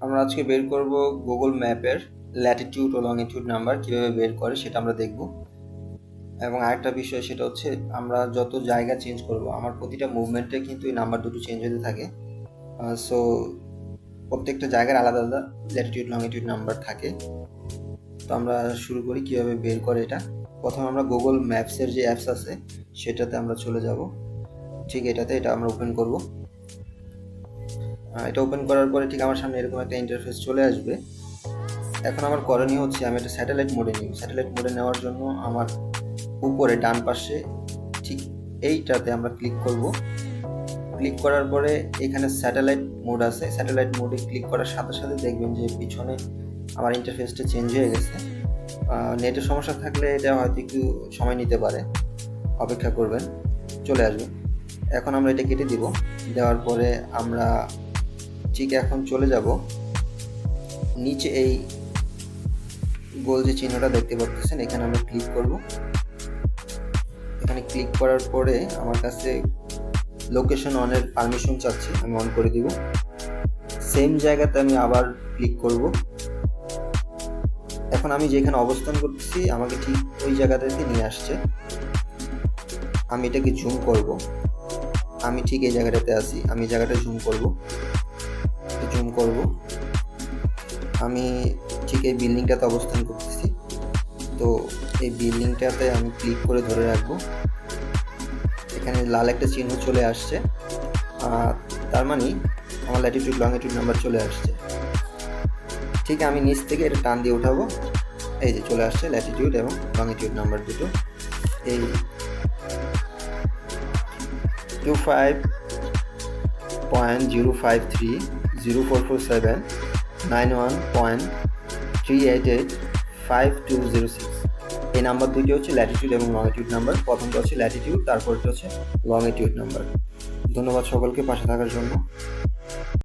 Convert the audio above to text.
আমরা আজকে বের করব গুগল ম্যাপের ল্যাটিটিউড ও লংটিটিউড নাম্বার কীভাবে বের করে সেটা আমরা দেখব। এবং আরেকটা বিষয় সেটা হচ্ছে আমরা যত জায়গা চেঞ্জ করব, আমার প্রতিটা মুভমেন্টে কিন্তু এই নাম্বার দুটো চেঞ্জ হতে থাকে। সো প্রত্যেকটা জায়গার আলাদা আলাদা ল্যাটিটিউড লংটিটিউড নাম্বার থাকে। তো আমরা শুরু করি কীভাবে বের করে এটা। প্রথমে আমরা গুগল ম্যাপসের যে অ্যাপস আছে, সেটাতে আমরা চলে যাব। ঠিক এটাতে এটা আমরা ওপেন করব। এটা ওপেন করার পরে ঠিক আমার সামনে এরকম একটা ইন্টারফেস চলে আসবে। এখন আমার করণীয় হচ্ছে আমি এটা স্যাটেলাইট মোডে নিই। স্যাটেলাইট মোডে নেওয়ার জন্য আমার উপরে ডান পাশে ঠিক এইটাতে আমরা ক্লিক করব। ক্লিক করার পরে এখানে স্যাটেলাইট মোড আছে। স্যাটেলাইট মোডে ক্লিক করার সাথে সাথে দেখবেন যে পিছনে আমার ইন্টারফেসটা চেঞ্জ হয়ে গেছে। নেটের সমস্যা থাকলে এটা হয়তো একটু সময় নিতে পারে। অপেক্ষা করবেন। চলে আসবে। এখন আমরা এটা কেটে দিব। দেওয়ার পরে আমরা ঠিক এখন চলে যাব। নিচে এই গোল যে চিহ্নটা দেখতে পাচ্ছেন, এখানে আমরা ক্লিক করব। এখানে ক্লিক করার পরে আমার কাছে লোকেশন অনের পারমিশন চাচ্ছি, আমি অন করে দিব। সেম জায়গাতে আমি আবার ক্লিক করব। এখন আমি যেখানে অবস্থান করতেছি, আমাকে ঠিক ওই জায়গাটাতে নিয়ে আসছে। আমি এটাকে জুম করব। আমি ঠিক এই জায়গাটাতে আছি, আমি জায়গাটা জুম করব। জুম করব? আমি ঠিক এই বিল্ডিংটাতে অবস্থান করতেছি। তো এই বিল্ডিংটাতে আমি ক্লিক করে ধরে রাখব। এখানে লাল একটা চিহ্ন চলে আসছে। তার মানে আমার ল্যাটিটিউড লংটিটিউড নাম্বার চলে আসছে। ঠিক আমি নিচ থেকে এটা টান দিয়ে উঠাবো। এই যে চলে আসছে ল্যাটিটিউড এবং লংটিটিউড নাম্বার দুটো। এই two five point zero five three zero four four seven nine one point three eight eight five two zero six এই নাম্বার দুটি হচ্ছে ল্যাটিটিউড এবং লংটিউড নাম্বার প্রথমটা হচ্ছে ল্যাটিটিউড তারপরটা হচ্ছে লংটিউড নাম্বার ধন্যবাদ সকলকে পাশে থাকার জন্য।